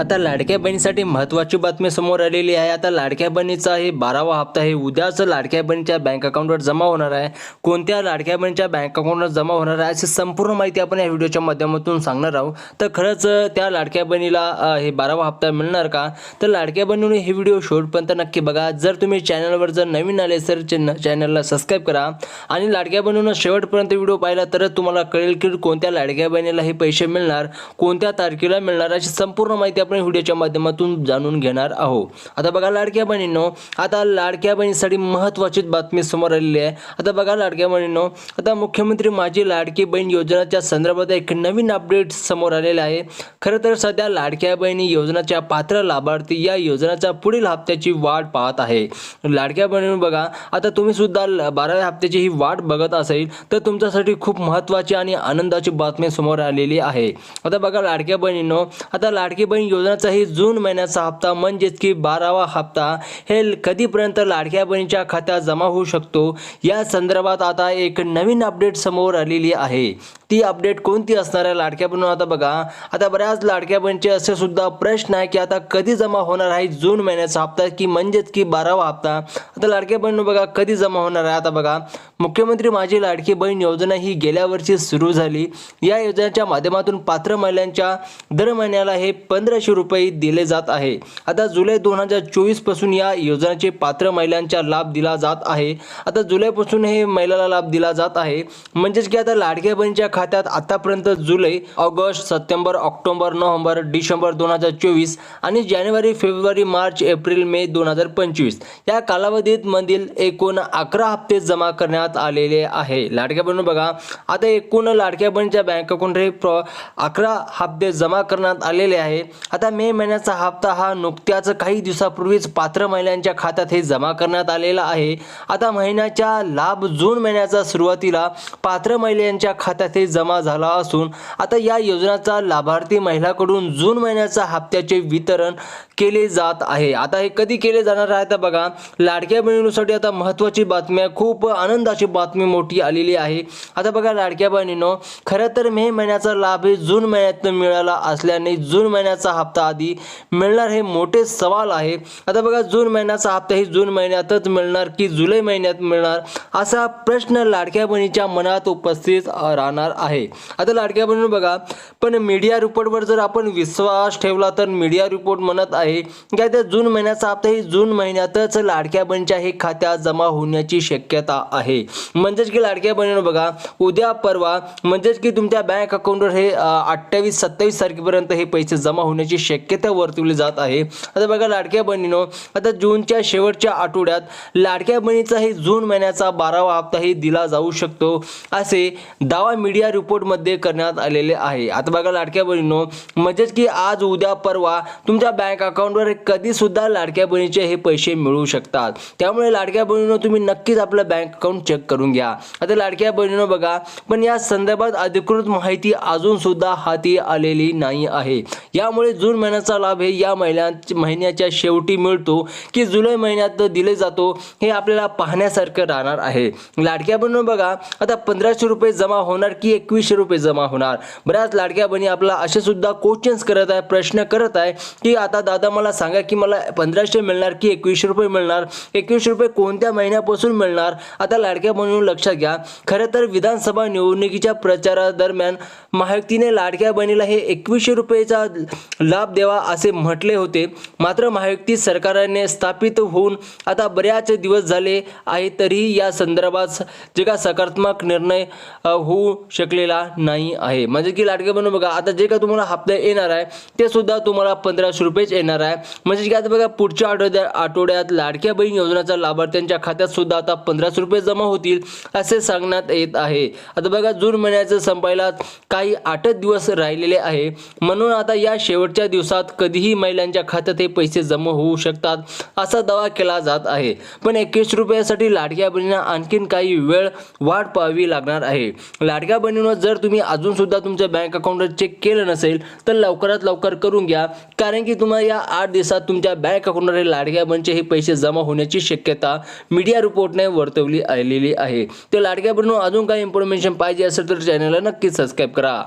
आता लाडक्या बहिणीसाठी महत्त्वाची बातमी समोर आलेली आहे. आता लाडक्या बहिणीचा हे बारावा हप्ता हे उद्याच लाडक्या बहिणीच्या बँक अकाउंटवर जमा होणार आहे. कोणत्या लाडक्या बहिणीच्या बँक अकाउंटवर जमा होणार आहे अशी संपूर्ण माहिती आपण या व्हिडिओच्या माध्यमातून सांगणार आहोत. तर खरंच त्या लाडक्या बहिणीला हे बारावा हप्ता मिळणार का? तर लाडक्या बहिणीने हे व्हिडिओ शेवटपर्यंत नक्की बघा. जर तुम्ही चॅनलवर जर नवीन आले तर चॅनलला सबस्क्राईब करा. आणि लाडक्या बहिणीनं शेवटपर्यंत व्हिडिओ पाहिला तरच तुम्हाला कळेल की कोणत्या लाडक्या बहिणीला हे पैसे मिळणार कोणत्या तारखेला मिळणार अशी संपूर्ण माहिती आपण व्हिडिओच्या माध्यमातून जाणून घेणार आहोत. आता बघा लाडक्या बहिणींनो आता लाडक्या बहिणीसाठी महत्त्वाची बातमी समोर आलेली आहे. आता बघा लाडक्या बहिणींनो आता मुख्यमंत्री माझी लाडकी बहीण योजनाच्या संदर्भात एक नवीन अपडेट समोर आलेला आहे. खरं तर सध्या लाडक्या बहिणी योजनाच्या पात्र लाभार्थी या योजनेच्या पुढील हप्त्याची वाट पाहत आहे. लाडक्या बहिणी बघा आता तुम्ही सुद्धा बाराव्या हप्त्याची ही वाट बघत असेल तर तुमच्यासाठी खूप महत्त्वाची आणि आनंदाची बातमी समोर आलेली आहे. आता बघा लाडक्या बहिणींनो आता लाडकी बहीण योजनाचाही जून महिन्याचा हप्ता म्हणजेच की बारावा हप्ता हे कधीपर्यंत लाडक्या बहिणीच्या खात्यात जमा होऊ शकतो? या संदर्भात आता एक नवीन अपडेट समोर आलेली आहे. ती अपडेट कोणती असणार आहे लाडक्या बहिणी आता बघा. आता बऱ्याच लाडक्या बहिणीचे असे सुद्धा प्रश्न आहे की आता कधी जमा होणार आहे जून महिन्याचा हप्ता की म्हणजेच की बारावा हप्ता? आता लाडक्या बहिणी बघा कधी जमा होणार आहे? आता बघा. मुख्यमंत्री माझी लाडकी बहीण योजना ही गेल्या वर्षी सुरू झाली. या योजनेच्या माध्यमातून पात्र महिलांच्या दर महिन्याला हे पंधरा पंधराशे रुपये दिले जात आहे. आता जुलै दोन हजार चोवीसपासून या योजनेचे पात्र महिलांचा लाभ दिला जात आहे. आता जुलैपासून हे महिलाला लाभ दिला जात आहे. म्हणजेच की आता लाडक्या बहिणीच्या खात्यात आतापर्यंत जुलै August September October November December दोन हजार चोवीस आणि जानेवारी फेब्रुवारी मार्च एप्रिल मे दोन हजार पंचवीस या कालावधीत मधील एकूण अकरा हप्ते जमा करण्यात आलेले आहे. लाडक्या बहिणी बघा आता एकूण लाडक्या बहिणीच्या बँक अकाउंट हे प्र अकरा हप्ते जमा करण्यात आलेले आहे. आता मे महिन्याचा हप्ता हा नुकत्याच काही दिवसापूर्वीच पात्र महिलांच्या खात्यात हे जमा करण्यात आलेला आहे. आता महिन्याच्या लाभ जून महिन्याचा सुरुवातीला पात्र महिलांच्या खात्यात हे जमा झाला असून आता या योजनाचा लाभार्थी महिलाकडून जून महिन्याचा हप्त्याचे वितरण केले जात आहे. आता हे कधी केले जाणार आहे? तर बघा लाडक्या बहिणींसाठी आता महत्त्वाची बातमी आहे. खूप आनंदाची बातमी मोठी आलेली आहे. आता बघा लाडक्या बहिणीनो खरं तर मे महिन्याचा लाभ हे जून महिन्यात मिळाला असल्याने जून महिन्याचा हप्ता आधी मिळणार हे मोठे सवाल आहे. आता बघा जून महिन्याचा हप्ता ही जून महिन्यातच मिळणार की जुलै महिन्यात मिळणार असा प्रश्न लाडक्या बहिणीच्या मनात उपस्थित राहणार आहे. आता लाडक्या बहिणी बघा पण मीडिया रिपोर्टवर जर आपण विश्वास ठेवला तर मीडिया रिपोर्ट म्हणत आहे की आता जून महिन्याचा हप्ता ही जून महिन्यातच लाडक्या बहिणीच्या हे खात्यात जमा होण्याची शक्यता आहे. म्हणजेच की लाडक्या बहिणीनं बघा उद्या परवा म्हणजेच की तुमच्या बँक अकाउंटवर हे अठ्ठावीस सत्तावीस तारखेपर्यंत हे पैसे जमा होण्याची शक्यता वर्तवली जात आहे. आता बघा लाडक्या बहिणीनो आता जूनच्या शेवटच्या आठवड्यात लाडक्या बहिणीचा हे जून महिन्याचा बारावा हप्ताही दिला जाऊ शकतो असे दावा मीडिया रिपोर्टमध्ये करण्यात आलेले आहे. आता बघा लाडक्या बहिणीनो म्हणजेच की आज उद्या परवा तुमच्या बँक अकाउंटवर कधीसुद्धा लाडक्या बहिणीचे हे पैसे मिळू शकतात. त्यामुळे लाडक्या बहिणीनो तुम्ही नक्कीच आपलं बँक अकाउंट चेक करून घ्या. आता लाडक्या बहिणीनो बघा पण या संदर्भात अधिकृत माहिती अजून सुद्धा हाती आलेली नाही आहे. यामुळे जून महिन्याचा लाभ हे या महिन्या महिन्याच्या शेवटी मिळतो की जुलै महिन्यात दिले जातो हे आपल्याला पाहण्यासारखं राहणार आहे. लाडक्या बनून बघा आता पंधराशे रुपये जमा होणार की एकवीसशे रुपये जमा होणार? बऱ्याच लाडक्या बहिणी आपला असे सुद्धा क्वेश्चन्स करत आहे प्रश्न करत आहे की आता दादा मला सांगा की मला पंधराशे मिळणार की एकवीसशे रुपये मिळणार? एकवीसशे रुपये कोणत्या महिन्यापासून मिळणार? आता लाडक्या बहिणी लक्षात घ्या खरं तर विधानसभा निवडणुकीच्या प्रचारादरम्यान महायुक्तीने लाडक्या बहिणीला हे एकवीसशे रुपयेचा लाभ द्यावा असे म्हटले होते. मात्र महायुती सरकारने स्थापित होऊन आता बऱ्याच दिवस झाले आहे तरीही या संदर्भात जे का सकारात्मक निर्णय होऊ शकलेला नाही आहे. म्हणजे की लाडके बनू बघा आता जे का तुम्हाला हप्ता येणार आहे ते सुद्धा तुम्हाला पंधराशे रुपयेच येणार आहे. म्हणजे की आता बघा पुढच्या आठवड्या आठवड्यात लाडक्या बहीण योजनेच्या लाभार्थ्यांच्या खात्यात सुद्धा आता पंधराशे रुपये जमा होतील असे सांगण्यात येत आहे. आता बघा जून महिन्याचं संपायला काही आठच दिवस राहिलेले आहे. म्हणून आता या शेवटच्या दिवसात कधीही महिलांच्या खात्यात हे पैसे जमा होऊ शकतात असा दावा केला जात आहे. पण एकवीस रुपयासाठी लाडक्या बहिणींना आणखीन काही वेळ वाट पाहावी लागणार आहे. लाडक्या बहिणींवर जर तुम्ही अजून सुद्धा तुमच्या बँक अकाउंट चेक केलं नसेल तर लवकरात लवकर करून घ्या. कारण की तुम्हाला या आठ दिवसात तुमच्या बँक अकाउंटवर लाडक्या बहिणीचे हे पैसे जमा होण्याची शक्यता मीडिया रिपोर्टने वर्तवली आलेली आहे. ते लाडक्या बहिणीवर अजून काही इन्फॉर्मेशन पाहिजे असेल तर चॅनलला नक्कीच सबस्क्राईब करा.